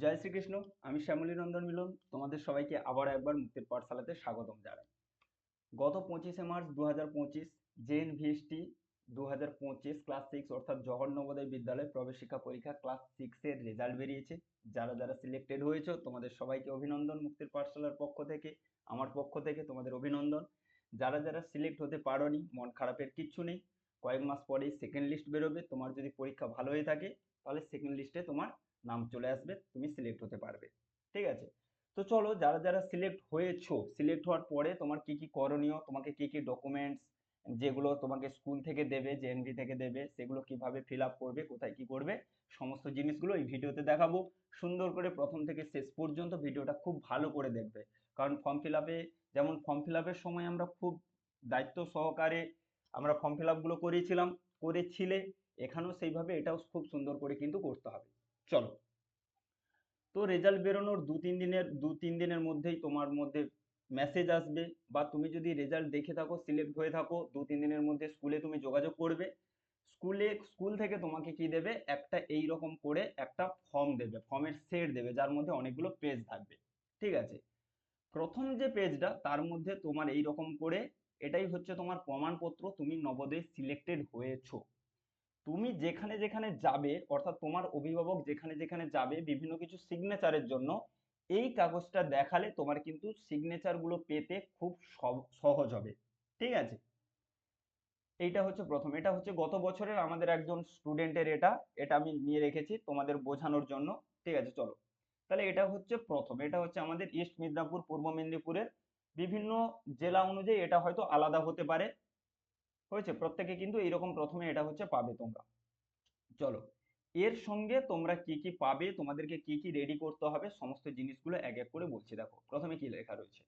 জয় শ্রীকৃষ্ণ, আমি শ্যামলী নন্দন মিলন, তোমাদের সবাইকে আবার একবার মুক্তির পাঠশালাতে স্বাগতম জানাই। গত পঁচিশে মার্চ দু হাজার পঁচিশ, জেএন ভিএসটি দু হাজার পঁচিশ ক্লাস সিক্স অর্থাৎ জওহর নবোদয় বিদ্যালয় প্রবেশিক্ষা পরীক্ষা ক্লাস সিক্সের রেজাল্ট বেরিয়েছে। যারা যারা সিলেক্টেড হয়েছে, তোমাদের সবাইকে অভিনন্দন মুক্তির পাঠশালার পক্ষ থেকে, আমার পক্ষ থেকে তোমাদের অভিনন্দন। যারা যারা সিলেক্ট হতে পারোনি, মন খারাপের কিচ্ছু নেই, কয়েক মাস পরেই সেকেন্ড লিস্ট বেরোবে, তোমার যদি পরীক্ষা ভালো হয়ে থাকে, তাহলে সেকেন্ড লিস্টে তোমার নাম চলে আসবে, তুমি সিলেক্ট হতে পারবে, ঠিক আছে? তো চলো যারা যারা সিলেক্ট হয়েছো সিলেক্ট হওয়ার পরে তোমার কি কি করণীয়, তোমাকে কি কি ডকুমেন্টস যেগুলো তোমাকে স্কুল থেকে দেবে জেএনভি থেকে দেবে, সেগুলো কীভাবে ফিল আপ করবে, কোথায় কি করবে, সমস্ত জিনিসগুলো এই ভিডিওতে দেখাবো। সুন্দর করে প্রথম থেকে শেষ পর্যন্ত ভিডিওটা খুব ভালো করে দেখবে। কারণ ফর্ম ফিল আপে যেমন ফর্ম ফিল আপের সময় আমরা খুব দায়িত্ব সহকারে আমরা ফর্ম ফিল আপগুলো করেছিলাম, করেছিলে, এখানেও সেইভাবে এটাও খুব সুন্দর করে কিন্তু করতে হবে। চলো। তো রেজাল্ট বেরোনোর দু, তিন দিনের, দু, তিন দিনের মধ্যেই তোমার মধ্যে মেসেজ আসবে বা তুমি যদি রেজাল্ট দেখে থাকো সিলেক্ট হয়ে থাকো, দু, তিন দিনের মধ্যে স্কুলে তুমি যোগাযোগ করবে। স্কুলে স্কুল থেকে তোমাকে কি দেবে? একটা এই রকম করে একটা ফর্ম দেবে ফর্মের সেট দেবে, যার মধ্যে অনেকগুলো পেজ থাকবে। ঠিক আছে? প্রথম যে পেজটা তার মধ্যে তোমার এই রকম করে, এটাই হচ্ছে তোমার প্রমাণপত্র, তুমি নবোদয়ে সিলেক্টেড হয়েছো। তুমি যেখানে যেখানে যাবে, অর্থাৎ তোমার অভিভাবক যেখানে যেখানে যাবে, বিভিন্ন কিছু সিগনেচারের জন্য, এই কাগজটা দেখালে তোমার কিন্তু সিগনেচারগুলো পেতে খুব সহজ হবে। ঠিক আছে? এইটা হচ্ছে প্রথম। এটা হচ্ছে গত বছরের আমাদের একজন স্টুডেন্টের এটা। এটা আমি নিয়ে রেখেছি তোমাদের বোঝানোর জন্য। ঠিক আছে? চলো। তাহলে এটা হচ্ছে প্রথম। এটা হচ্ছে আমাদের ইস্ট মিদনাপুর পূর্ব মেদিনীপুরের বিভিন্ন জেলা অনুযায়ী এটা হয়তো আলাদা হতে পারে। হয়েছে? প্রত্যেকে কিন্তু এইরকম প্রথমে এটা হচ্ছে পাবে তোমরা। চলো, এর সঙ্গে তোমরা কি কি পাবে, তোমাদেরকে কি কি রেডি করতে হবে, সমস্ত জিনিসগুলো এক এক করে বলছি। দেখো, প্রথমে কি লেখা রয়েছে?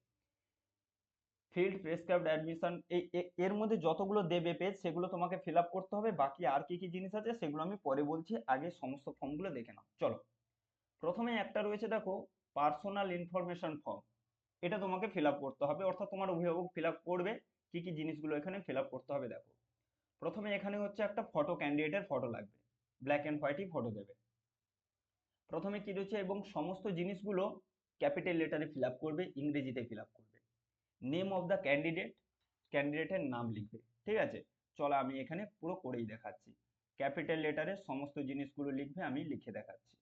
ফিল্ড প্রেসক্রাইবড অ্যাডমিশন এই এর মধ্যে যতগুলো দেবে পেজ সেগুলো তোমাকে ফিল করতে হবে। বাকি আর কি কি জিনিস আছে, সেগুলো আমি পরে বলছি। আগে সমস্ত ফর্মগুলো দেখে নাও। চলো, প্রথমে একটা রয়েছে দেখো পার্সোনাল ইনফরমেশন ফর্ম এটা তোমাকে ফিল করতে হবে। অর্থাৎ তোমার অভিভাবক ফিল করবে। কি কি জিনিসগুলো এখানে ফিল করতে হবে দেখো। প্রথমে এখানে হচ্ছে একটা ফটো ক্যান্ডিডেটের ফটো লাগবে। ব্ল্যাক অ্যান্ড হোয়াইটই ফটো দেবে। প্রথমে কি রয়েছে এবং সমস্ত জিনিসগুলো ক্যাপিটাল লেটারে ফিল করবে, ইংরেজিতে ফিল করবে। নেম অফ দ্য ক্যান্ডিডেট ক্যান্ডিডেটের নাম লিখবে, ঠিক আছে? চলো আমি এখানে পুরো করেই দেখাচ্ছি। ক্যাপিটাল লেটারে সমস্ত জিনিসগুলো লিখবে, আমি লিখে দেখাচ্ছি।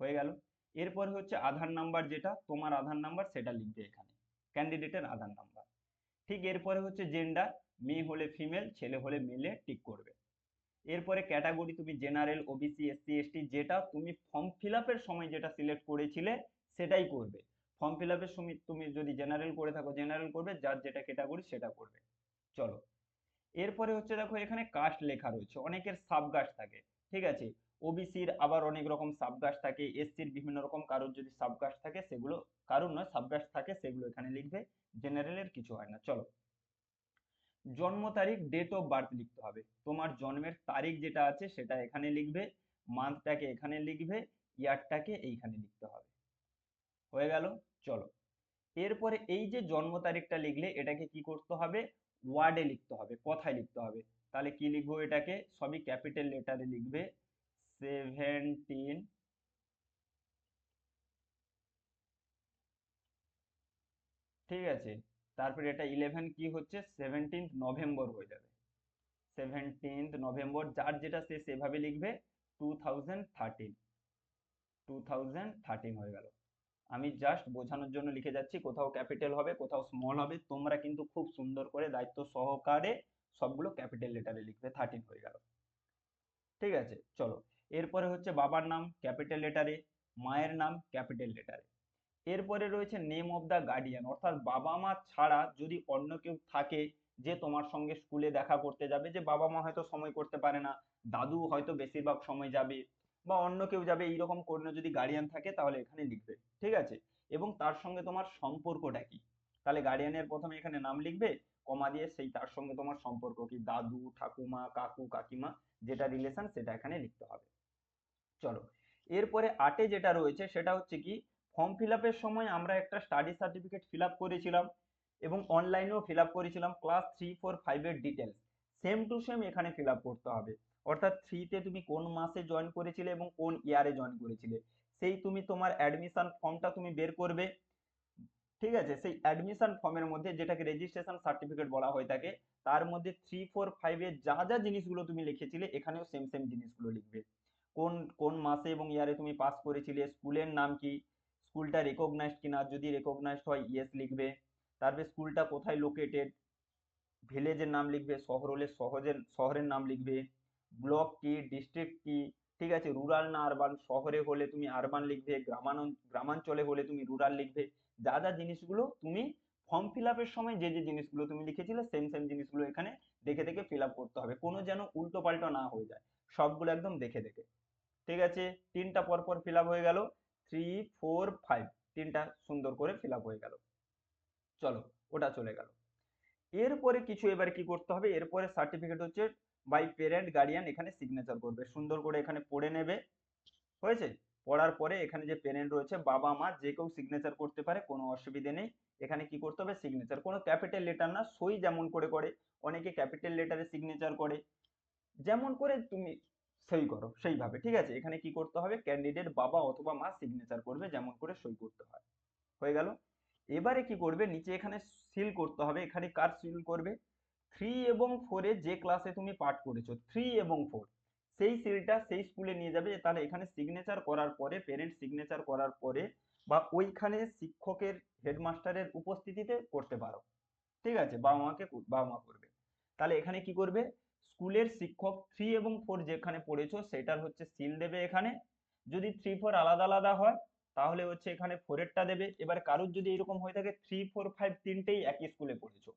হয়ে গেল। এরপরে হচ্ছে আধার নাম্বার যেটা, তোমার আধার নাম্বার সেটা লিখবে এখানে। ক্যান্ডিডেটের আধার নাম্বার ঠিক এরপরে হচ্ছে জেন্ডার মেয়ে হলে ফিমেল ছেলে হলে মেলে টিক করবে। এরপরে ক্যাটাগরি তুমি জেনারেল ওবিসি এসসি এসটি যেটা তুমি ফর্ম ফিল সময় যেটা সিলেক্ট করেছিলে, সেটাই করবে। ফর্ম ফিল আপের সময় তুমি যদি জেনারেল করে থাকো জেনারেল করবে, যার যেটা ক্যাটাগরি সেটা করবে। চলো। এরপরে হচ্ছে দেখো এখানে কাস্ট লেখা রয়েছে, অনেকের সাবকাস্ট থাকে, ঠিক আছে? ওবিসির আবার অনেক রকম সাবকাস্ট থাকে এসসির বিভিন্ন রকম কারোর যদি সাবকাস্ট থাকে, সেগুলো, কারোর নয় সাবকাস্ট থাকে, সেগুলো এখানে লিখবে জেনারেলের কিছু হয় না। চলো। জন্ম তারিখ ডেট অফ বার্থ লিখতে হবে। তোমার জন্মের তারিখ যেটা আছে, সেটা এখানে লিখবে মান্থটাকে এখানে লিখবে ইয়ারটাকে এইখানে লিখতে হবে। হয়ে গেল? চলো। এরপরে এই যে জন্ম তারিখটা লিখলে, এটাকে কি করতে হবে? ওয়ার্ডে লিখতে হবে, কথায় লিখতে হবে। তাহলে কি লিখব এটাকে? সবই ক্যাপিটাল লেটারে লিখবে। সেভেন্টিন। ঠিক আছে? তারপরে এটা ইলেভেন কি হচ্ছে? সেভেন্টিন্থ নভেম্বর হয়ে যাবে। সেভেন্টিন্থ নভেম্বর যার যেটা সে সেভাবে লিখবে two thousand thirteen two thousand thirteen হয়ে গেল। আমি জাস্ট বোঝানোর জন্য লিখে যাচ্ছি, কোথাও ক্যাপিটাল হবে, কোথাও স্মল হবে, তোমরা কিন্তু খুব সুন্দর করে দায়িত্ব সহকারে সবগুলো ক্যাপিটাল লেটারে লিখবে থার্টিন হয়ে গেল। ঠিক আছে? চলো। এরপরে হচ্ছে বাবার নাম, ক্যাপিটাল লেটারে মায়ের নাম, ক্যাপিটাল লেটারে এরপরে রয়েছে নেম অফ দ্য গার্ডিয়ান অর্থাৎ বাবা মা ছাড়া যদি অন্য কেউ থাকে যে তোমার সঙ্গে স্কুলে দেখা করতে যাবে, যে বাবা মা হয়তো সময় করতে পারে না দাদু হয়তো বেশিরভাগ সময় যাবে, বা অন্য কেউ যাবে, এইরকম কোনো যদি গার্ডিয়ান থাকে তাহলে এখানে লিখবে, ঠিক আছে? এবং তার সঙ্গে তোমার সম্পর্কটা কি? তাহলে গার্ডিয়ানের প্রথমে এখানে নাম লিখবে, কমা দিয়ে সেই তার সঙ্গে তোমার সম্পর্ক কি? দাদু, ঠাকুমা, কাকু, কাকিমা, যেটা রিলেশন সেটা এখানে লিখতে হবে। চলো। এরপরে আটে যেটা রয়েছে সেটা হচ্ছে কি ফর্ম ফিল সময় আমরা একটা স্টাডি সার্টিফিকেট ফিল করেছিলাম এবং অনলাইনেও ফিল করেছিলাম ক্লাস থ্রি ফোর ফাইভের ডিটেলস সেম টু সেম এখানে ফিল করতে হবে। অর্থাৎ থ্রিতে তুমি কোন মাসে জয়েন করেছিলে এবং কোন ইয়ারে জয়েন করেছিলে। সেই তুমি তোমার অ্যাডমিশন ফর্মটা তুমি বের করবে। ঠিক আছে? সেই অ্যাডমিশন ফর্মের মধ্যে যেটাকে রেজিস্ট্রেশন সার্টিফিকেট বলা হয়ে থাকে, তার মধ্যে থ্রি ফোর ফাইভে যা যা জিনিসগুলো তুমি লিখেছিলে, এখানেও সেম সেম জিনিসগুলো লিখবে। কোন কোন মাসে এবং ইয়ারে তুমি পাস করেছিলে, স্কুলের নাম কি? স্কুলটা রেকগনাইজড কিনা? যদি রেকগনাইজড হয় ইয়েস লিখবে। তারপরে স্কুলটা কোথায় লোকেটেড ভিলেজের নাম লিখবে শহর হলে শহরের শহরের নাম লিখবে। ব্লক কি? ডিস্ট্রিক্ট কি? ঠিক আছে রুরাল না আরবান শহরে হলে তুমি আরবান লিখবে গ্রামান গ্রামাঞ্চলে হলে তুমি রুরাল লিখবে। যা যা জিনিসগুলো তুমি ফর্ম ফিল আপের সময় যে যে জিনিসগুলো তুমি লিখেছিলে সেম সেম জিনিসগুলো এখানে দেখে দেখে ফিল আপ করতে হবে। কোনো যেন উল্টো পাল্টা না হয়ে যায়। সবগুলো একদম দেখে দেখে। ঠিক আছে? তিনটা পরপর ফিল হয়ে গেল। থ্রি ফোর ফাইভ তিনটা সুন্দর করে ফিল হয়ে গেল। চলো, ওটা চলে গেল। এরপরে কিছু এবার কি করতে হবে? এরপরে সার্টিফিকেট হচ্ছে বাই পেরেন্ট গার্ডিয়ান এখানে সিগনেচার করবে। সুন্দর করে এখানে পড়ে নেবে। হয়েছে? পড়ার পরে এখানে যে পেরেন্ট রয়েছে, বাবা, মা যে কেউ সিগনেচার করতে পারে, কোনো অসুবিধে নেই। এখানে কি করতে হবে? সিগনেচার কোনো ক্যাপিটাল লেটার না, সই যেমন করে করে, অনেকে ক্যাপিটাল লেটারে সিগনেচার করে। যেমন করে তুমি সই করো, সেইভাবে, ঠিক আছে? এখানে কি করতে হবে? ক্যান্ডিডেট বাবা অথবা মা সিগনেচার করবে, যেমন করে সই করতে হয়। হয়ে গেল? এবারে কি করবে? নিচে এখানে সিল করতে হবে, এখানে কার সিল করবে? থ্রি এবং ফোরে যে ক্লাসে তুমি পাঠ করেছ থ্রি এবং ফোর সেই সিলটা সেই স্কুলে নিয়ে যাবে তাহলে এখানে সিগনেচার করার পরে পেরেন্ট সিগনেচার করার পরে, বা ওইখানে শিক্ষকের হেডমাস্টারের উপস্থিতিতে করতে পারো। ঠিক আছে? বাবা মাকে বাবা মা করবে। তাহলে এখানে কি করবে? স্কুলের শিক্ষক থ্রি এবং ফোর যেখানে পড়েছো সেটার হচ্ছে সিল দেবে এখানে। যদি থ্রি ফোর আলাদা আলাদা হয়, তাহলে হচ্ছে এখানে ফোরেরটা দেবে। এবার কারোর যদি এরকম হয়ে থাকে থ্রি ফোর ফাইভ তিনটেই একই স্কুলে পড়েছো।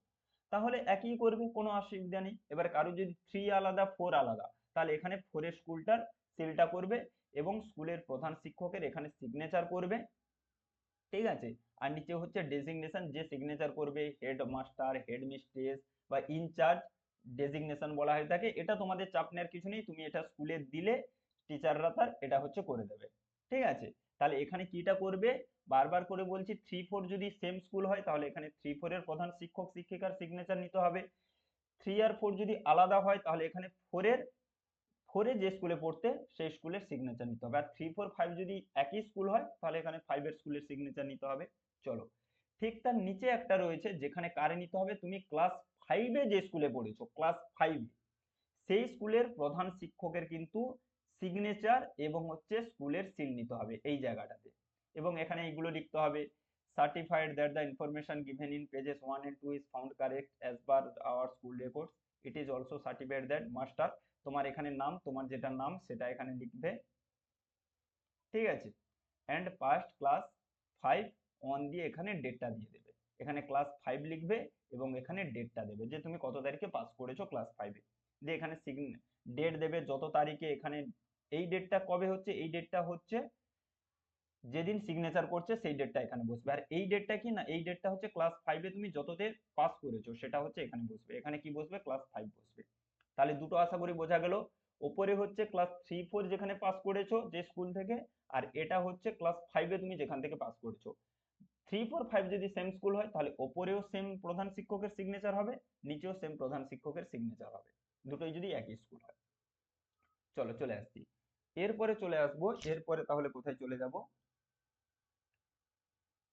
তাহলে একই করবে, কোনো অসুবিধা নেই। এবার কারোর যদি থ্রি আলাদা ফোর আলাদা, তাহলে এখানে ফোরের স্কুলটার সিলটা করবে এবং স্কুলের প্রধান শিক্ষকের এখানে সিগনেচার করবে। ঠিক আছে? আর নিচে হচ্ছে ডেজিগনেশন যে সিগনেচার করবে হেড মাস্টার হেড মিস্ট্রেস বা ইনচার্জ ডেজিগনেশন বলা হয়ে থাকে, এটা তোমাদের চাপ নেওয়ার কিছু নেই, তুমি এটা স্কুলে দিলে টিচাররা তার এটা হচ্ছে করে দেবে, ঠিক আছে? তাহলে এখানে কিটা করবে? বারবার করে বলছি থ্রি ফোর যদি সেম স্কুল হয়, তাহলে এখানে থ্রি ফোর এর প্রধান শিক্ষক, শিক্ষিকার সিগনেচার নিতে হবে। থ্রি আর ফোর যদি আলাদা হয়, তাহলে এখানে ফোরের ফোরে যে স্কুলে পড়তে, সেই স্কুলের সিগনেচার নিতে হবে। আর থ্রি ফোর ফাইভ যদি একই স্কুল হয়, তাহলে এখানে ফাইভের স্কুলের সিগনেচার নিতে হবে। চলো, ঠিক তার নিচে একটা রয়েছে, যেখানে কারে নিতে হবে, তুমি ক্লাস ফাইভে যে স্কুলে পড়েছো ক্লাস ফাইভে সেই স্কুলের প্রধান শিক্ষকের কিন্তু সিগনেচার এবং হচ্ছে স্কুলের সিল নিতে হবে এই জায়গাটাতে। এবং এখানে এইগুলো লিখতে হবে, certified that the information given in pages 1 and 2 is found correct as per our school records it is also certified that master, তোমার এখানে নাম, তোমার যেটা নাম, সেটা এখানে লিখবে। ঠিক আছে? And past class 5 on দিয়ে এখানে ডেটটা দিয়ে দেবে। এখানে ক্লাস 5 লিখবে এবং এখানে ডেটটা দেবে। যে তুমি কত তারিখে পাস করেছ ক্লাস 5 এ। দিয়ে এখানে ডেট দেবে যত তারিখে এখানে এই ডেটটা কবে হচ্ছে, এই ডেটটা হচ্ছে, যেদিন সিগনেচার করছে সেই ডেটটা এখানে বসবে। আর এই ডেটটা কি না, এই ডেটটা হচ্ছে ক্লাস ফাইভে তুমি যততে পাস করেছ সেটা হচ্ছে এখানে বসবে। এখানে কি বসবে? ক্লাস ফাইভ বসবে। তাহলে দুটো আশা করি বোঝা গেল। ওপরে হচ্ছে ক্লাস থ্রি ফোর যেখানে পাস করেছ যে স্কুল থেকে, আর এটা হচ্ছে ক্লাস ফাইভে তুমি যেখান থেকে পাস করেছ। থ্রি ফোর ফাইভ যদি সেম স্কুল হয়, তাহলে ওপরেও সেম প্রধান শিক্ষকের সিগনেচার হবে, নিচেও সেম প্রধান শিক্ষকের সিগনেচার হবে। দুটোই যদি একই স্কুল হয়। চলো, চলে আসছি। এরপরে চলে আসব, এরপরে তাহলে কোথায় চলে যাব?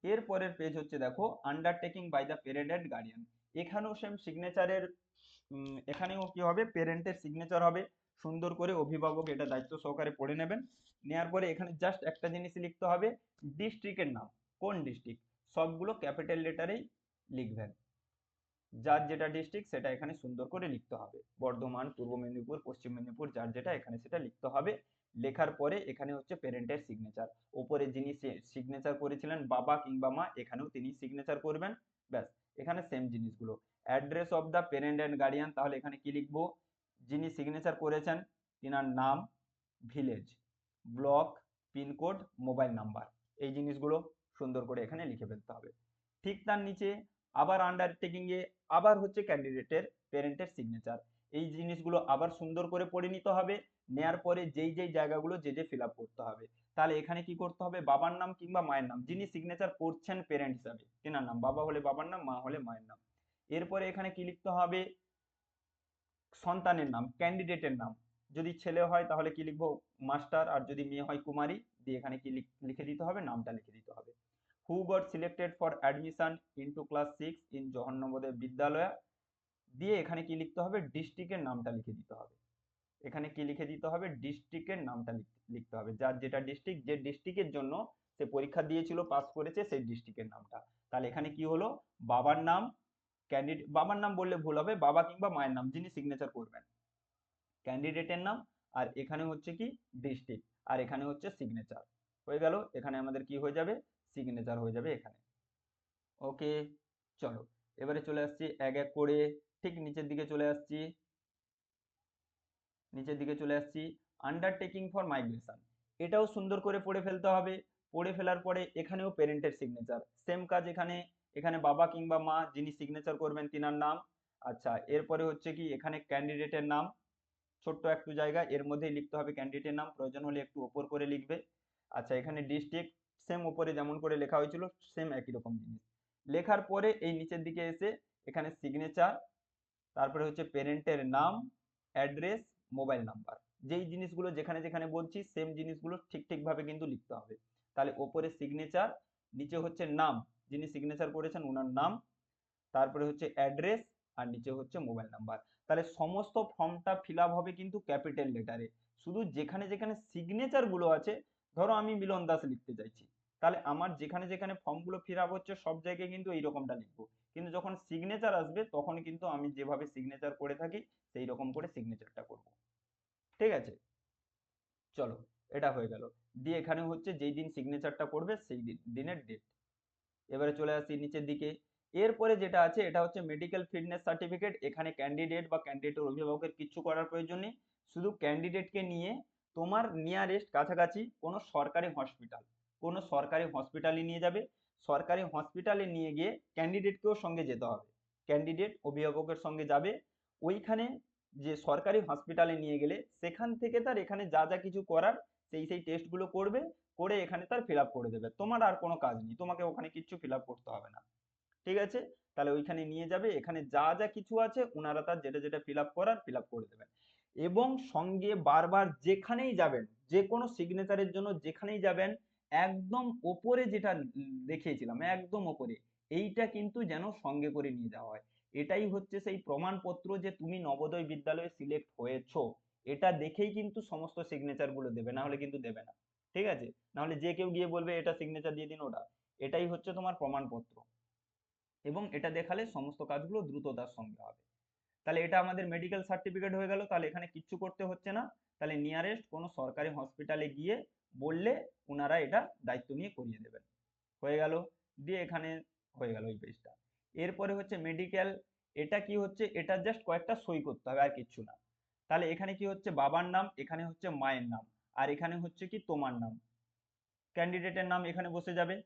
এর পরের পেজ হচ্ছে দেখো undertaking by the parent and guardian এখানেও সেম সিগনেচারের এখানেও কি হবে? প্যারেন্টের সিগনেচার হবে। সুন্দর করে অভিভাবক এটা দায়িত্ব সহকারে পড়ে নেবেন। নেওয়ার পরে এখানে জাস্ট একটা জিনিস লিখতে হবে ডিস্ট্রিক্টের নাম। কোন ডিস্ট্রিক্ট সবগুলো ক্যাপিটাল লেটারেই লিখবেন। যার যেটা ডিস্ট্রিক্ট সেটা এখানে সুন্দর করে লিখতে হবে। বর্ধমান, পূর্ব মেদিনীপুর, পশ্চিম মেদিনীপুর, যার যেটা এখানে সেটা লিখতে হবে। লেখার পরে এখানে হচ্ছে প্যারেন্টের সিগনেচার ওপরে যিনি সিগনেচার করেছিলেন, বাবা কিংবা মা, এখানেও তিনি সিগনেচার করবেন। ব্যাস, এখানে সেম জিনিসগুলো। Address of the parent and guardian তাহলে এখানে কি লিখব? যিনি সিগনেচার করেছেন, তিনার নাম village block pincode mobile number এই জিনিসগুলো সুন্দর করে এখানে লিখে ফেলতে হবে। ঠিক তার নিচে আবার আন্ডারটেকিং এ আবার হচ্ছে ক্যান্ডিডেটের প্যারেন্টের সিগনেচার এই জিনিসগুলো আবার সুন্দর করে পড়ে নিতে হবে, নেয়ার পরে যেই যেই জায়গাগুলো যে যে ফিল করতে হবে। তাহলে এখানে কি করতে হবে? বাবার নাম কিংবা মায়ের নাম। যিনি সিগনেচার করছেন প্যারেন্ট হিসাবে তেনার নাম। বাবা হলে বাবার নাম, মা হলে মায়ের নাম। এরপরে এখানে কি লিখতে হবে? সন্তানের নাম ক্যান্ডিডেটের নাম। যদি ছেলে হয় তাহলে কি লিখব? মাস্টার, আর যদি মেয়ে হয় কুমারী। দিয়ে এখানে কি লিখে দিতে হবে? নামটা লিখে দিতে হবে। Who got selected for admission into class six in Jawahar Navodaya Vidyalaya দিয়ে এখানে কি লিখতে হবে? ডিস্ট্রিক্টের নামটা লিখে দিতে হবে। এখানে কি লিখে দিতে হবে? ডিস্ট্রিক্টের নামটা লিখ- লিখতে হবে। যার যেটা ডিস্ট্রিক্ট যে ডিস্ট্রিক্টের জন্য সে পরীক্ষা দিয়েছিল পাস করেছে, সেই ডিস্ট্রিক্টের নামটা। তাহলে এখানে কি হলো? বাবার নাম ক্যান্ডিডেট বাবার নাম বললে ভুল হবে, বাবা কিংবা মায়ের নাম, যিনি সিগনেচার করবেন। ক্যান্ডিডেটের নাম, আর এখানে হচ্ছে কি? ডিস্ট্রিক্ট আর এখানে হচ্ছে সিগনেচার হয়ে গেল, এখানে আমাদের কি হয়ে যাবে? সিগনেচার হয়ে যাবে এখানে। ওকে চলো। এবারে চলে আসছি এক এক করে, ঠিক নিচের দিকে চলে আসছি। নিচের দিকে চলে আসছি। আন্ডারটেকিং ফর মাইগ্রেশন এটাও সুন্দর করে পড়ে ফেলতে হবে। পড়ে ফেলার পরে এখানেও পেরেন্টের সিগনেচার সেম কাজ এখানে এখানে বাবা কিংবা মা যিনি সিগনেচার করবেন তিনার নাম। আচ্ছা এরপরে হচ্ছে কি, এখানে ক্যান্ডিডেটের নাম। ছোট্ট একটু জায়গা, এর মধ্যেই লিখতে হবে ক্যান্ডিডেটের নাম। প্রয়োজন হলে একটু ওপর করে লিখবে। আচ্ছা এখানে ডিস্ট্রিক্ট সেম উপরে যেমন করে লেখা হয়েছিল সেম একই রকম জিনিস। লেখার পরে এই নিচের দিকে এসে এখানে সিগনেচার তারপরে হচ্ছে পেরেন্টের নাম অ্যাড্রেস মোবাইল নাম্বার যেই জিনিসগুলো যেখানে যেখানে বলছি সেম জিনিসগুলো ঠিক ঠিকভাবে কিন্তু লিখতে হবে। তাহলে ওপরে সিগনেচার নিচে হচ্ছে নাম। যিনি সিগনেচার করেছেন ওনার নাম, তারপরে হচ্ছে অ্যাড্রেস আর নিচে হচ্ছে মোবাইল নাম্বার তাহলে সমস্ত ফর্মটা ফিল হবে কিন্তু ক্যাপিটাল লেটারে। শুধু যেখানে যেখানে সিগনেচারগুলো আছে, ধরো আমি মিলন দাস লিখতে চাইছি। তাহলে আমার যেখানে যেখানে ফর্মগুলো ফিল আপ হচ্ছে, সব জায়গায় কিন্তু এইরকমটা লিখব। কিন্তু যখন সিগনেচার আসবে, তখন কিন্তু আমি যেভাবে সিগনেচার করে থাকি সেই রকম করে সিগনেচারটা করব। ঠিক আছে? চলো, এটা হয়ে গেল। দিয়ে এখানে হচ্ছে যেই দিন সিগনেচারটা করবে, সেই দিন, দিনের ডেট এবারে চলে আসি নিচের দিকে। এরপরে যেটা আছে, এটা হচ্ছে মেডিকেল ফিটনেস সার্টিফিকেট এখানে ক্যান্ডিডেট বা ক্যান্ডিডেটের অভিভাবকের কিচ্ছু করার প্রয়োজন নেই। শুধু ক্যান্ডিডেটকে নিয়ে তোমার নিয়ারেস্ট কাছাকাছি কোনো সরকারি হসপিটাল কোনো সরকারি হসপিটালে নিয়ে যাবে। সরকারি হসপিটালে নিয়ে গিয়ে ক্যান্ডিডেটকেও সঙ্গে যেতে হবে। ক্যান্ডিডেট অভিভাবকের সঙ্গে যাবে। ওইখানে যে সরকারি হসপিটালে নিয়ে গেলে সেখান থেকে তার এখানে যা যা কিছু করার সেই সেই টেস্টগুলো করবে, করে এখানে তার ফিল করে দেবে। তোমার আর কোনো কাজ নেই। তোমাকে ওখানে কিচ্ছু ফিল করতে হবে না। ঠিক আছে? তাহলে ওইখানে নিয়ে যাবে। এখানে যা যা কিছু আছে ওনারা তার যেটা যেটা ফিল করার ফিল করে দেবেন। এবং সঙ্গে বারবার যেখানেই যাবেন যে কোনো সিগনেচারের জন্য যেখানেই যাবেন একদম ওপরে যেটা দেখিয়েছিলাম, একদম ওপরে, এইটা কিন্তু যেন সঙ্গে করে নিয়ে যাওয়া হয়। এটাই হচ্ছে সেই প্রমাণপত্র যে তুমি নবোদয় বিদ্যালয়ে সিলেক্ট হয়েছো, এটা দেখেই কিন্তু সমস্ত সিগনেচারগুলো দেবে, না হলে কিন্তু দেবে না, ঠিক আছে? না হলে যে কেউ গিয়ে বলবে, এটা সিগনেচার দিয়ে দিন ওটা। এটাই হচ্ছে তোমার প্রমাণপত্র। এবং এটা দেখালে সমস্ত কাজগুলো দ্রুততার সঙ্গে হবে। তাহলে এটা আমাদের মেডিকেল সার্টিফিকেট হয়ে গেল, তাহলে এখানে কিচ্ছু করতে হচ্ছে না। তাহলে নিয়ারেস্ট কোনো সরকারি হসপিটালে গিয়ে বললে ওনারা এটা দায়িত্ব নিয়ে করিয়ে দেবেন। হয়ে গেল। দিয়ে এখানে হয়ে গেল এই পেজটা। এরপরে হচ্ছে মেডিকেল এটা কি হচ্ছে? এটা জাস্ট কয়েকটা সই করতে হবে, আর কিচ্ছু না। তাহলে এখানে কি হচ্ছে? বাবার নাম, এখানে হচ্ছে মায়ের নাম, আর এখানে হচ্ছে কি? তোমার নাম। ক্যান্ডিডেটের নাম এখানে বসে যাবে।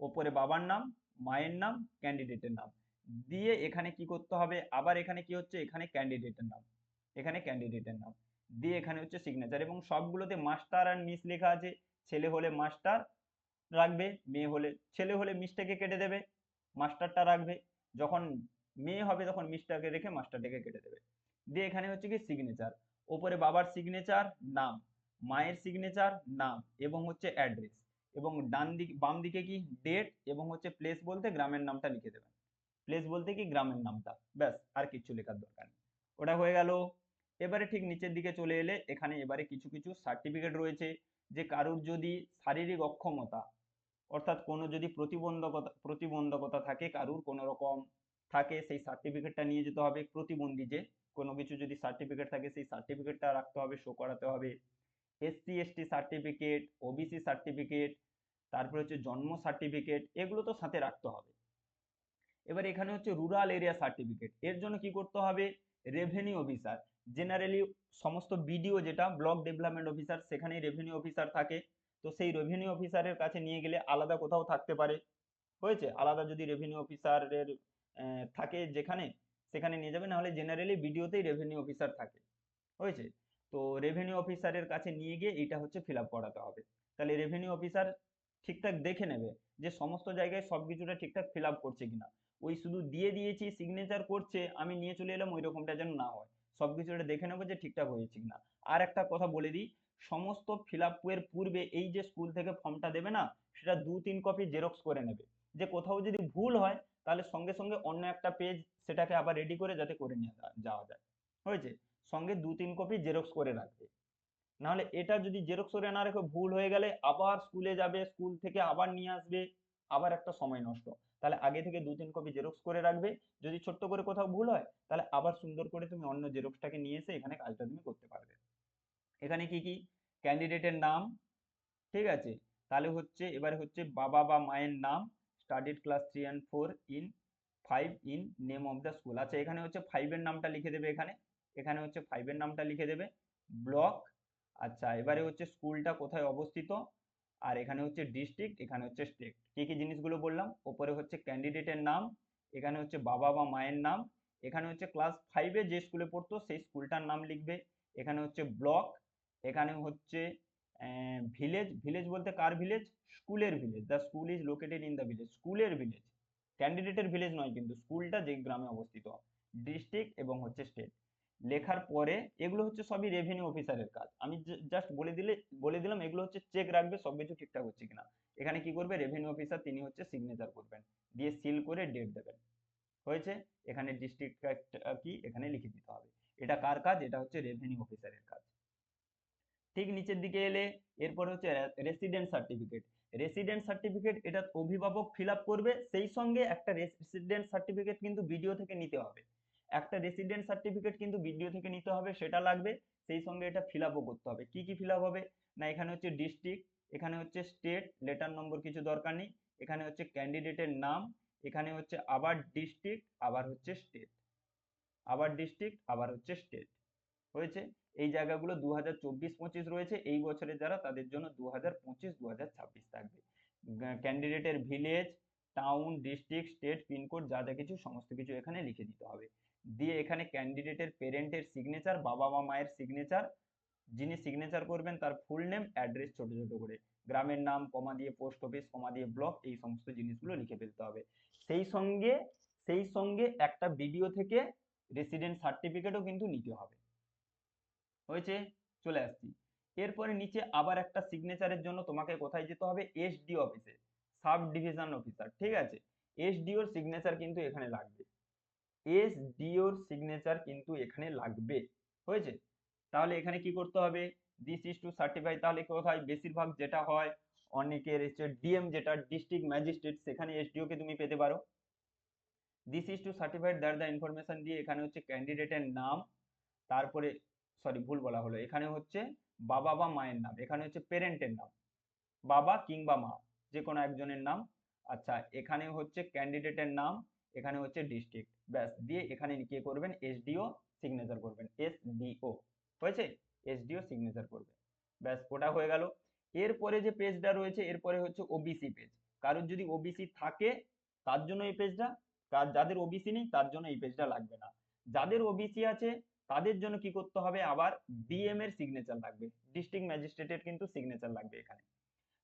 ওপরে বাবার নাম, মায়ের নাম ক্যান্ডিডেটের নাম। দিয়ে এখানে কি করতে হবে? আবার এখানে কি হচ্ছে? এখানে ক্যান্ডিডেটের নাম। এখানে ক্যান্ডিডেটের নাম। দিয়ে এখানে হচ্ছে সিগনেচার এবং সবগুলোতে মাস্টার আর মিস লেখা আছে। ছেলে হলে মাস্টার রাখবে, মেয়ে হলে, ছেলে হলে মিসটাকে কেটে দেবে মাস্টারটা রাখবে। যখন মেয়ে হবে তখন মিসটাকে রেখে মাস্টারটাকে কেটে দেবে। দিয়ে এখানে হচ্ছে কি সিগনেচার ওপরে বাবার সিগনেচার নাম। মায়ের সিগনেচার নাম এবং হচ্ছে অ্যাড্রেস এবং ডান দিক, বাম দিকে কি? ডেট এবং হচ্ছে প্লেস বলতে গ্রামের নামটা লিখে দেবেন। প্লেস বলতে কি? গ্রামের নামটা। ব্যাস, আর কিছু লেখার দরকার নেই। ওটা হয়ে গেল। এবারে ঠিক নিচের দিকে চলে এলে এখানে এবারে কিছু কিছু সার্টিফিকেট রয়েছে যে কারুর যদি শারীরিক অক্ষমতা অর্থাৎ কোনো যদি প্রতিবন্ধকতা প্রতিবন্ধকতা থাকে, কারুর কোনো রকম থাকে, সেই সার্টিফিকেটটা নিয়ে যেতে হবে। প্রতিবন্ধী যে কোনো কিছু যদি সার্টিফিকেট থাকে, সেই সার্টিফিকেটটা রাখতে হবে শো করাতে হবে। SC ST certificate OBC certificate তারপরে হচ্ছে জন্ম সার্টিফিকেট এগুলো তো সাথে রাখতে হবে। এবার এখানে হচ্ছে রুরাল এরিয়া সার্টিফিকেট এর জন্য কি করতে হবে? রেভিনিউ অফিসার জেনারেলি সমস্ত বিডিও যেটা ব্লক ডেভেলপমেন্ট অফিসার সেখানেই রেভিনিউ অফিসার থাকে। তো সেই রেভিনিউ অফিসারের কাছে নিয়ে গেলে আলাদা কোথাও থাকতে পারে। হয়েছে? আলাদা যদি রেভিনিউ অফিসারের থাকে যেখানে, সেখানে নিয়ে যাবে, নাহলে জেনারেলি বিডিওতেই রেভিনিউ অফিসার থাকে। হয়েছে? তো রেভিনিউ অফিসারের কাছে নিয়ে গিয়ে এটা হচ্ছে ফিল করাতে হবে। তাহলে রেভিনিউ অফিসার ঠিকঠাক দেখে নেবে যে সমস্ত জায়গায় সব কিছুটা ঠিকঠাক ফিল করছে কিনা। ওই শুধু দিয়ে দিয়েছি সিগনেচার করছে, আমি নিয়ে চলে এলাম, ওই রকমটা যেন না হয়। সবকিছু এটা দেখে নেব যে ঠিকঠাক হয়েছে কিনা। আর একটা কথা বলে দিই, সমস্ত ফিল আপ এর পূর্বে এই যে স্কুল থেকে ফর্মটা দেবে না, সেটা দু তিন কপি জেরক্স করে নেবে। যে কোথাও যদি ভুল হয়, তাহলে সঙ্গে সঙ্গে অন্য একটা পেজ সেটাকে আবার রেডি করে যাতে করে নিয়ে যাওয়া যায়। হয়েছে? সঙ্গে দু তিন কপি জেরক্স করে রাখবে। নাহলে এটা যদি জেরক্স করে না রেখে, ভুল হয়ে গেলে আবার স্কুলে যাবে স্কুল থেকে আবার নিয়ে আসবে, আবার একটা সময় নষ্ট। তাহলে আগে থেকে দু তিন কপি জেরক্স করে রাখবে। যদি ছোট্ট করে কোথাও ভুল হয়, তাহলে আবার সুন্দর করে তুমি অন্য জেরক্সটাকে নিয়ে এসে এখানে কাজটা তুমি করতে পারবে। এখানে কি কি? ক্যান্ডিডেটের নাম, ঠিক আছে? তাহলে হচ্ছে, এবারে হচ্ছে বাবা বা মায়ের নাম studied class three and four in five in name of the school আচ্ছা এখানে হচ্ছে ফাইভের নামটা লিখে দেবে এখানে। এখানে হচ্ছে ফাইভের নামটা লিখে দেবে। ব্লক আচ্ছা এবারে হচ্ছে স্কুলটা কোথায় অবস্থিত? আর এখানে হচ্ছে ডিস্ট্রিক্ট এখানে হচ্ছে স্টেট কি কি জিনিসগুলো বললাম? ওপরে হচ্ছে ক্যান্ডিডেটের নাম, এখানে হচ্ছে বাবা বা মায়ের নাম, এখানে হচ্ছে ক্লাস ফাইভে যে স্কুলে পড়তো, সেই স্কুলটার নাম লিখবে। এখানে হচ্ছে ব্লক এখানে হচ্ছে ভিলেজ ভিলেজ বলতে কার ভিলেজ স্কুলের village the school is located in the village স্কুলের ভিলেজ ক্যান্ডিডেটের ভিলেজ নয় কিন্তু স্কুলটা যে গ্রামে অবস্থিত। ডিস্ট্রিক্ট এবং হচ্ছে স্টেট লেখার পরে এগুলো হচ্ছে সবই রেভিনিউ অফিসারের কাজ। আমি জাস্ট বলে দিলে, বলে দিলাম এগুলো হচ্ছে চেক রাখবে সব কিছু ঠিকঠাক হচ্ছে কিনা। এখানে কি করবে? রেভিনিউ অফিসার তিনি হচ্ছে সিগনেচার করবেন। দিয়ে সিল করে ডেট দেবেন। হয়েছে? এখানে ডিস্ট্রিক্ট কি? এখানে লিখে দিতে হবে। এটা কার কাজ? এটা হচ্ছে রেভিনিউ অফিসারের কাজ। ঠিক নিচের দিকে এলে এরপরে হচ্ছে রেসিডেন্ট সার্টিফিকেট রেসিডেন্ট সার্টিফিকেট এটা অভিভাবক ফিল করবে। সেই সঙ্গে একটা রেসিডেন্ট সার্টিফিকেট কিন্তু ভিডিও থেকে নিতে হবে। একটা রেসিডেন্ট সার্টিফিকেট কিন্তু ভিডিও থেকে নিতে হবে, সেটা লাগবে, সেই সঙ্গে এটা ফিল করতে হবে। কি কি ফিল হবে? না, এখানে হচ্ছে ডিস্ট্রিক্ট এখানে হচ্ছে স্টেট লেটার নম্বর কিছু দরকার নেই, এখানে হচ্ছে ক্যান্ডিডেটের নাম, এখানে হচ্ছে আবার ডিস্ট্রিক্ট আবার হচ্ছে স্টেট আবার ডিস্ট্রিক্ট আবার হচ্ছে স্টেট হয়েছে? এই জায়গাগুলো দু হাজার চব্বিশ পঁচিশ রয়েছে, এই বছরে যারা, তাদের জন্য দু হাজার পঁচিশ দু হাজার ছাব্বিশ থাকবে। ক্যান্ডিডেটের village town district state pincode যা যা কিছু, সমস্ত কিছু এখানে লিখে দিতে হবে। দিয়ে এখানে ক্যান্ডিডেটের পেরেন্টের সিগনেচার বাবা বা মায়ের সিগনেচার যিনি সিগনেচার করবেন তার ফুল নেম অ্যাড্রেস ছোট ছোট করে। গ্রামের নাম, কমা দিয়ে পোস্ট অফিস কমা দিয়ে ব্লক এই সমস্ত জিনিসগুলো লিখে ফেলতে হবে। সেই সঙ্গে সেই সঙ্গে একটা ভিডিও থেকে রেসিডেন্ট সার্টিফিকেটও কিন্তু নিতে হবে। হয়েছে? চলে আসছি। এরপরে নিচে আবার একটা সিগনেচারের জন্য তোমাকে কোথায় যেতে হবে? এসডি অফিসে সাব ডিভিশন অফিসার ঠিক আছে? এসডিওর সিগনেচার কিন্তু এখানে লাগবে। এসডিওর সিগনেচার কিন্তু এখানে লাগবে, হয়েছে? তাহলে এখানে কি করতে হবে? দিস ইজ টু সার্টিফাই তাহলে কোথায়? বেশিরভাগ যেটা হয়, অনেকের হচ্ছে ডিএম যেটা ডিস্ট্রিক্ট ম্যাজিস্ট্রেট সেখানে এসডিও কে তুমি পেতে পারো। This is to certified that the information দিয়ে এখানে হচ্ছে ক্যান্ডিডেটের নাম, তারপরে সরি ভুল বলা হলো। এখানে হচ্ছে বাবা বা মায়ের নাম, এখানে হচ্ছে পেরেন্টের নাম। বাবা কিংবা মা যে কোনো একজনের নাম। আচ্ছা এখানে হচ্ছে ক্যান্ডিডেটের নাম, এখানে হচ্ছে ডিস্ট্রিক্ট ব্যাস, দিয়ে এখানে কে করবেন? এসডিও সিগনেচার করবেন। এসডিও হয়েছে? এসডিও সিগনেচার করবে ব্যাস, ওটা হয়ে গেল। এরপরে যে পেজটা রয়েছে, এরপরে হচ্ছে ওবিসি পেজ কারোর যদি ওবিসি থাকে, তার জন্য এই পেজটা কার, যাদের ওবিসি নেই, তার জন্য এই পেজটা লাগবে না। যাদের ওবিসি আছে, তাদের জন্য কি করতে হবে? আবার ডিএম এর সিগনেচার লাগবে। ডিস্ট্রিক্ট ম্যাজিস্ট্রেটের কিন্তু সিগনেচার লাগবে এখানে।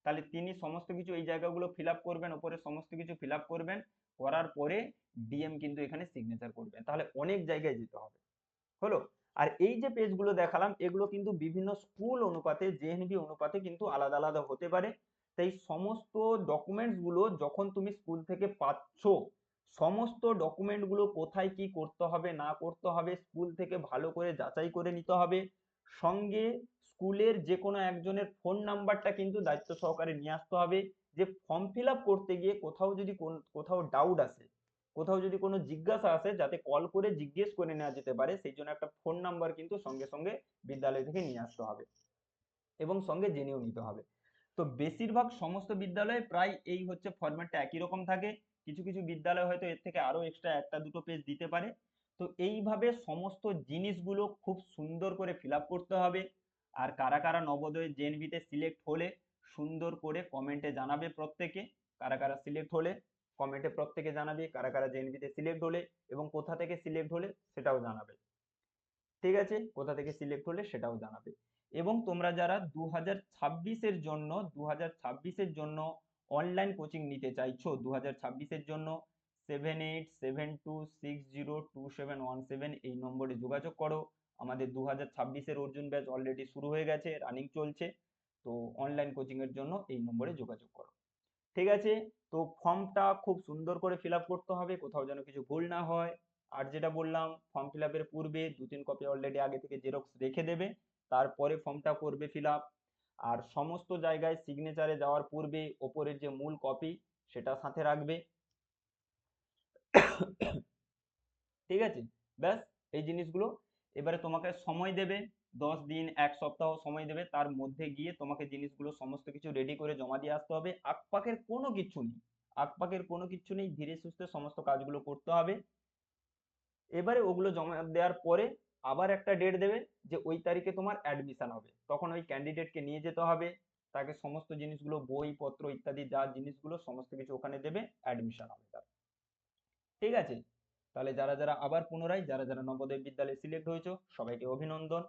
তাহলে তিনি সমস্ত কিছু এই জায়গাগুলো ফিল করবেন, ওপরে সমস্ত কিছু ফিল করবেন। করার পরে ডিএম কিন্তু এখানে সিগনেচার করবেন তাহলে অনেক জায়গায় যেতে হবে। হলো? আর এই যে পেজগুলো দেখালাম, এগুলো কিন্তু বিভিন্ন স্কুল অনুপাতে জেএনবি অনুপাতে কিন্তু আলাদা আলাদা হতে পারে। তাই সমস্ত ডকুমেন্টসগুলো যখন তুমি স্কুল থেকে পাচ্ছ, সমস্ত ডকুমেন্টগুলো কোথায় কি করতে হবে, না করতে হবে স্কুল থেকে ভালো করে যাচাই করে নিতে হবে। সঙ্গে স্কুলের যে কোনো একজনের ফোন নাম্বারটা কিন্তু দায়িত্ব সহকারে নিয়ে আসতে হবে। যে ফর্ম ফিল আপ করতে গিয়ে কোথাও যদি কোথাও ডাউট আসে, কোথাও যদি কোনো জিজ্ঞাসা আসে, যাতে কল করে জিজ্ঞেস করে নেওয়া যেতে পারে, সেই জন্য একটা ফোন নাম্বার কিন্তু সঙ্গে সঙ্গে বিদ্যালয় থেকে নিয়ে আসতে হবে এবং সঙ্গে জেনেও নিতে হবে। তো বেশিরভাগ সমস্ত বিদ্যালয়ে প্রায় এই হচ্ছে ফরম্যাটটা একই রকম থাকে। কিছু কিছু বিদ্যালয় হয়তো এর থেকে আরও এক্সট্রা একটা, দুটো পেজ দিতে পারে। তো এইভাবে সমস্ত জিনিসগুলো খুব সুন্দর করে ফিল করতে হবে। আর কারা কারা নবোদয় জেএনভিতে সিলেক্ট হলে সুন্দর করে কমেন্টে জানাবে প্রত্যেকে, কারা কারা সিলেক্ট হলে কমেন্টে প্রত্যেকে জানাবে, কারা কারা জেএনভিতে সিলেক্ট হলে এবং কোথা থেকে সিলেক্ট হলে সেটাও জানাবে। ঠিক আছে? কোথা থেকে সিলেক্ট হলে সেটাও জানাবে। এবং তোমরা যারা দু হাজার ছাব্বিশের জন্য দু হাজার ছাব্বিশের জন্য অনলাইন কোচিং নিতে চাইছো দু হাজার ছাব্বিশের জন্য seven eight seven two six zero two seven one seven এই নম্বরে যোগাযোগ করো। আমাদের দু হাজার ছাব্বিশের অর্জুন ব্যাচ অলরেডি শুরু হয়ে গেছে রানিং চলছে। তো অনলাইন কোচিং এর জন্য এই নম্বরে যোগাযোগ করো। ঠিক আছে? তো ফর্মটা খুব সুন্দর করে ফিল করতে হবে, কোথাও যেন কিছু ভুল না হয়। আর যেটা বললাম ফর্ম ফিল পূর্বে দু তিন কপি অলরেডি আগে থেকে জেরক্স রেখে দেবে, তারপরে ফর্মটা করবে ফিল আর সমস্ত জায়গায় সিগনেচারে যাওয়ার পূর্বে ওপরের যে মূল কপি সেটা সাথে রাখবে। ঠিক আছে? ব্যাস, এই জিনিসগুলো এবারে তোমাকে সময় দেবে। দশ দিন, এক সপ্তাহ সময় দেবে, তার মধ্যে গিয়ে তোমাকে জিনিসগুলো সমস্ত কিছু রেডি করে জমা দিয়ে আসতে হবে। আকপাকের কোনো কিচ্ছু নেই। আকপাকের কোনো কিচ্ছু নেই, ধীরে সুস্থে সমস্ত কাজগুলো করতে হবে। এবারে ওগুলো জমা দেওয়ার পরে আবার একটা ডেট দেবে যে ওই তারিখে তোমার অ্যাডমিশন হবে। তখন ওই ক্যান্ডিডেটকে নিয়ে যেতে হবে। তাকে সমস্ত জিনিসগুলো, বই পত্র ইত্যাদি যা জিনিসগুলো সমস্ত কিছু ওখানে দেবে অ্যাডমিশন হবে তার। ঠিক আছে? তাহলে যারা যারা আবার পুনরায়, যারা যারা নবোদয় বিদ্যালয়ে সিলেক্ট হয়েছো, সবাইকে অভিনন্দন।